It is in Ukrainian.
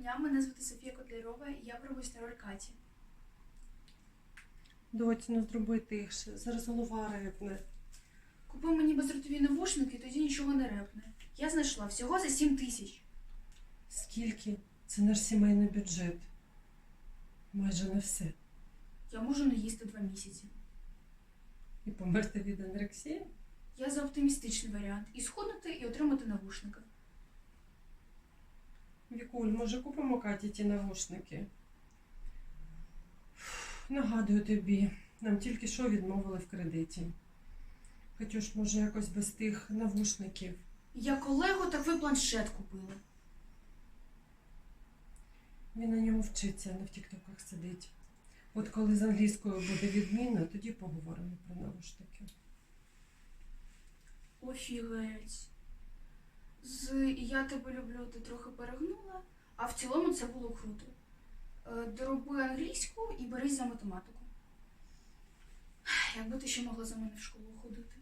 дня, мене звати Софія Котлярова, і я пробуюсь на роль Каті. Доць, ну зроби тихше. Зараз голова репне. Купи мені безротові навушники, тоді нічого не репне. Я знайшла всього за 7 тисяч. Скільки? Це наш сімейний бюджет. Майже не все. Я можу не їсти два місяці. І померти від анорексії? Я за оптимістичний варіант і схуднути, і отримати навушники. Вікуль, може купимо Каті ті навушники? Нагадую тобі, нам тільки що відмовили в кредиті. Катюш, може якось без тих навушників. Як Олегу, так ви планшет купили. Він на ньому вчиться, не в тіктоках сидить. От коли з англійською буде відмінно, тоді поговоримо про навушники. Офігеть. Я тебе люблю, ти трохи перегнула, а в цілому це було круто. Е, Дороби англійську і берись за математику. Якби ти ще могла за мене в школу ходити.